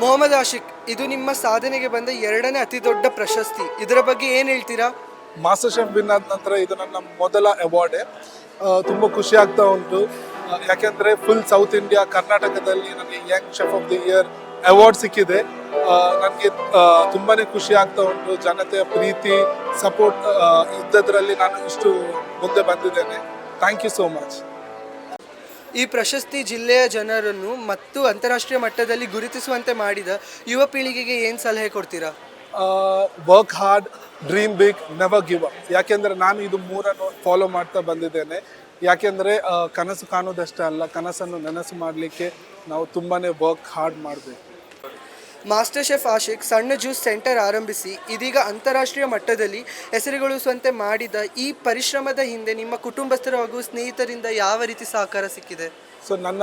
ಮೊಹಮ್ಮದ್ ಆಶಿಕ್, ಇದು ನಿಮ್ಮ ಸಾಧನೆಗೆ ಬಂದ ಎರಡನೇ ಅತಿ ದೊಡ್ಡ ಪ್ರಶಸ್ತಿ. ಇದರ ಬಗ್ಗೆ ಏನು ಹೇಳ್ತೀರಾ? ಮಾಸ್ಟರ್ ಶೆಫ್ ವಿನ್ ಆದ ನಂತರ ಇದು ನನ್ನ ಮೊದಲ ಅವಾರ್ಡೇ ತುಂಬ ಖುಷಿ ಆಗ್ತಾ ಉಂಟು. ಯಾಕೆಂದ್ರೆ ಫುಲ್ ಸೌತ್ ಇಂಡಿಯಾ ಕರ್ನಾಟಕದಲ್ಲಿ ನನಗೆ young chef of the year award ಸಿಕ್ಕಿದೆ. ನನಗೆ ತುಂಬಾನೇ ಖುಷಿ ಆಗ್ತಾ ಉಂಟು. ಜನತೆಯ ಪ್ರೀತಿ ಸಪೋರ್ಟ್ ಇದ್ದದ್ರಲ್ಲಿ ನಾನು ಇಷ್ಟು ಮುಂದೆ ಬಂದಿದ್ದೇನೆ. ಥ್ಯಾಂಕ್ ಯು ಸೋ ಮಚ್ ಈ ಪ್ರಶಸ್ತಿ ಜಿಲ್ಲೆಯ ಜನರನ್ನು ಮತ್ತು ಅಂತಾರಾಷ್ಟ್ರೀಯ ಮಟ್ಟದಲ್ಲಿ ಗುರುತಿಸುವಂತೆ ಮಾಡಿದ ಯುವ ಪೀಳಿಗೆಗೆ ಏನು ಸಲಹೆ ಕೊಡ್ತೀರಾ? Work hard dream big never give up ಯಾಕೆಂದ್ರೆ ನಾನು ಇದು ಮೂರನ್ನು ಫಾಲೋ ಮಾಡ್ತಾ ಬಂದಿದ್ದೇನೆ. ಯಾಕೆಂದರೆ ಕನಸು ಕಾಣೋದಷ್ಟೇ ಅಲ್ಲ, ಕನಸನ್ನು ನನಸು ಮಾಡಲಿಕ್ಕೆ ನಾವು ತುಂಬಾ ವರ್ಕ್ ಹಾರ್ಡ್ ಮಾಡಬೇಕು. ಮಾಸ್ಟರ್ ಶೆಫ್ ಆಶಿಕ್ ಸಣ್ಣ ಜ್ಯೂಸ್ ಸೆಂಟರ್ ಆರಂಭಿಸಿ ಇದೀಗ ಅಂತಾರಾಷ್ಟ್ರೀಯ ಮಟ್ಟದಲ್ಲಿ ಹೆಸರುಗೊಳಿಸುವಂತೆ ಮಾಡಿದ ಈ ಪರಿಶ್ರಮದ ಹಿಂದೆ ನಿಮ್ಮ ಕುಟುಂಬಸ್ಥರು ಹಾಗೂ ಸ್ನೇಹಿತರಿಂದ ಯಾವ ರೀತಿ ಸಹಕಾರ ಸಿಕ್ಕಿದೆ? ಸೊ ನನ್ನ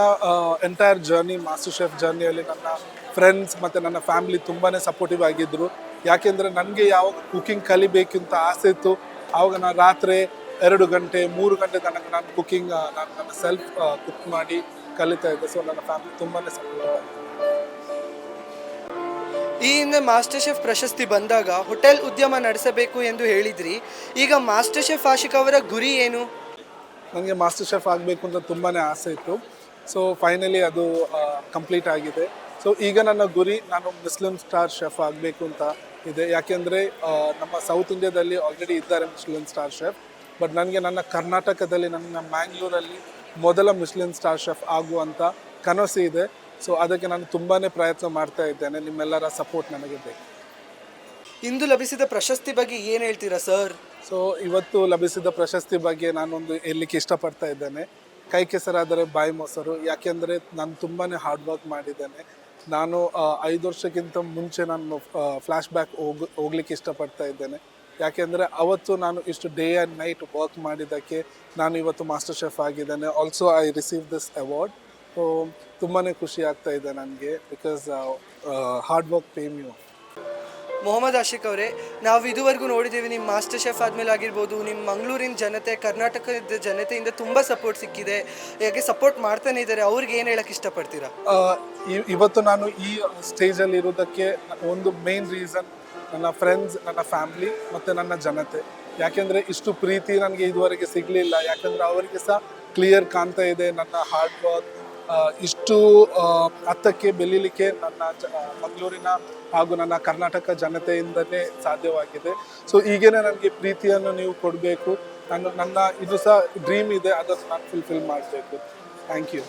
ಎಂಟೈರ್ ಜರ್ನಿ ಮಾಸ್ಟರ್ ಶೆಫ್ ಜರ್ನಿಯಲ್ಲಿ ನನ್ನ ಫ್ರೆಂಡ್ಸ್ ಮತ್ತು ನನ್ನ ಫ್ಯಾಮಿಲಿ ತುಂಬಾ ಸಪೋರ್ಟಿವ್ ಆಗಿದ್ದರು ಯಾಕೆಂದರೆ ನನಗೆ ಯಾವಾಗ ಕುಕಿಂಗ್ ಕಲಿಬೇಕಂತ ಆಸೆ ಇತ್ತು, ಆವಾಗ ನಾನು ರಾತ್ರಿ ಎರಡು ಗಂಟೆ, ಮೂರು ಗಂಟೆ ತನಕ ನಾನು ಕುಕಿಂಗ್ ನಾನು ನನ್ನ ಸೆಲ್ಫ್ ಕುಕ್ ಮಾಡಿ ಕಲಿತಾ ಇದ್ದೆ. ಸೊ ನನ್ನ ಫ್ಯಾಮಿಲಿ ತುಂಬಾ ಸಪೋರ್ಟಿವ್ ಆಗಿದೆ ಈ ಹಿಂದೆ ಮಾಸ್ಟರ್ ಶೆಫ್ ಪ್ರಶಸ್ತಿ ಬಂದಾಗ ಹೋಟೆಲ್ ಉದ್ಯಮ ನಡೆಸಬೇಕು ಎಂದು ಹೇಳಿದ್ರಿ. ಈಗ ಮಾಸ್ಟರ್ ಶೆಫ್ ಆಶಿಕ್ ಅವರ ಗುರಿ ಏನು? ನನಗೆ ಮಾಸ್ಟರ್ ಶೆಫ್ ಆಗಬೇಕು ಅಂತ ತುಂಬಾ ಆಸೆ ಇತ್ತು. ಸೊ ಫೈನಲಿ ಅದು ಕಂಪ್ಲೀಟ್ ಆಗಿದೆ. ಸೊ ಈಗ ನನ್ನ ಗುರಿ, ನಾನು ಮುಸ್ಲಿಂ ಸ್ಟಾರ್ ಶೆಫ್ ಆಗಬೇಕು ಅಂತ ಇದೆ. ಯಾಕೆಂದರೆ ನಮ್ಮ ಸೌತ್ ಇಂಡಿಯಾದಲ್ಲಿ ಆಲ್ರೆಡಿ ಇದ್ದಾರೆ ಮುಸ್ಲಿಂ ಸ್ಟಾರ್ ಶೆಫ್. ಬಟ್ ನನಗೆ ನನ್ನ ಕರ್ನಾಟಕದಲ್ಲಿ, ನನ್ನ ಮ್ಯಾಂಗ್ಳೂರಲ್ಲಿ ಮೊದಲ ಮುಸ್ಲಿಂ ಸ್ಟಾರ್ ಶೆಫ್ ಆಗುವಂಥ ಕನಸು ಇದೆ. ಸೊ ಅದಕ್ಕೆ ನಾನು ತುಂಬಾ ಪ್ರಯತ್ನ ಮಾಡ್ತಾ ಇದ್ದೇನೆ. ನಿಮ್ಮೆಲ್ಲರ ಸಪೋರ್ಟ್ ನನಗೆ ಬೇಕು. ಇಂದು ಲಭಿಸಿದ ಪ್ರಶಸ್ತಿ ಬಗ್ಗೆ ಏನು ಹೇಳ್ತೀರಾ ಸರ್? ಸೊ ಇವತ್ತು ಲಭಿಸಿದ ಪ್ರಶಸ್ತಿ ಬಗ್ಗೆ ನಾನೊಂದು ಹೇಳಲಿಕ್ಕೆ ಇಷ್ಟಪಡ್ತಾ ಇದ್ದೇನೆ. ಕೈ ಕೆಸರಾದರೆ ಬಾಯಿ ಮೊಸರು. ಯಾಕೆಂದರೆ ನಾನು ತುಂಬಾ ಹಾರ್ಡ್ ವರ್ಕ್ ಮಾಡಿದ್ದೇನೆ. ನಾನು ಐದು ವರ್ಷಕ್ಕಿಂತ ಮುಂಚೆ ನಾನು ಫ್ಲ್ಯಾಶ್ ಬ್ಯಾಕ್ ಹೋಗಿ ಹೋಗ್ಲಿಕ್ಕೆ ಇಷ್ಟಪಡ್ತಾ ಇದ್ದೇನೆ. ಯಾಕೆಂದರೆ ಅವತ್ತು ನಾನು ಇಷ್ಟು ಡೇ ಆ್ಯಂಡ್ ನೈಟ್ ವರ್ಕ್ ಮಾಡಿದ್ದಕ್ಕೆ ನಾನು ಇವತ್ತು ಮಾಸ್ಟರ್ ಶೆಫ್ ಆಗಿದ್ದೇನೆ. Also I receive this award so ತುಂಬಾ ಖುಷಿ ಆಗ್ತಾ ಇದೆ ನನಗೆ ಬಿಕಾಸ್ ಹಾರ್ಡ್ ವರ್ಕ್ ಪೇಮ್ ಯು ಮೊಹಮ್ಮದ್ ಆಶಿಕ್ ಅವರೇ ನಾವು ಇದುವರೆಗೂ ನೋಡಿದ್ದೀವಿ ನಿಮ್ಮ ಮಾಸ್ಟರ್ ಶೆಫ್ ಆದಮೇಲೆ ಆಗಿರ್ಬೋದು ನಿಮ್ಮ ಮಂಗಳೂರಿನ ಜನತೆ ಕರ್ನಾಟಕದ ಜನತೆಯಿಂದ ತುಂಬ ಸಪೋರ್ಟ್ ಸಿಕ್ಕಿದೆ. ಹೇಗೆ ಸಪೋರ್ಟ್ ಮಾಡ್ತಾನೆ ಇದ್ದಾರೆ ಅವ್ರಿಗೆ ಏನು ಹೇಳಕ್ಕೆ ಇಷ್ಟಪಡ್ತೀರಾ? ಇವತ್ತು ನಾನು ಈ ಸ್ಟೇಜಲ್ಲಿ ಇರೋದಕ್ಕೆ ಒಂದು ಮೇನ್ ರೀಸನ್ ನನ್ನ ಫ್ರೆಂಡ್ಸ್ ನನ್ನ ಫ್ಯಾಮ್ಲಿ ಮತ್ತು ನನ್ನ ಜನತೆ. ಯಾಕೆಂದರೆ ಇಷ್ಟು ಪ್ರೀತಿ ನನಗೆ ಇದುವರೆಗೆ ಸಿಗಲಿಲ್ಲ. ಯಾಕಂದರೆ ಅವರಿಗೆ ಸಹ ಕ್ಲಿಯರ್ ಕಾಣ್ತಾ ಇದೆ ನನ್ನ ಹಾರ್ಡ್ ವರ್ಕ್ ಇಷ್ಟು ಹತ್ತಕ್ಕೆ ಬೆಳಿಲಿಕ್ಕೆ ನನ್ನ ಮಂಗಳೂರಿನ ಹಾಗೂ ನನ್ನ ಕರ್ನಾಟಕ ಜನತೆಯಿಂದಲೇ ಸಾಧ್ಯವಾಗಿದೆ. ಸೊ ಈಗೇನೆ ನನಗೆ ಪ್ರೀತಿಯನ್ನು ನೀವು ಕೊಡಬೇಕು. ನನ್ನ ನನ್ನ, ಇದು ಸಹ ಡ್ರೀಮ್ ಇದೆ. ಅದನ್ನು ನಾನು ಫುಲ್ಫಿಲ್ ಮಾಡಬೇಕು. Thank you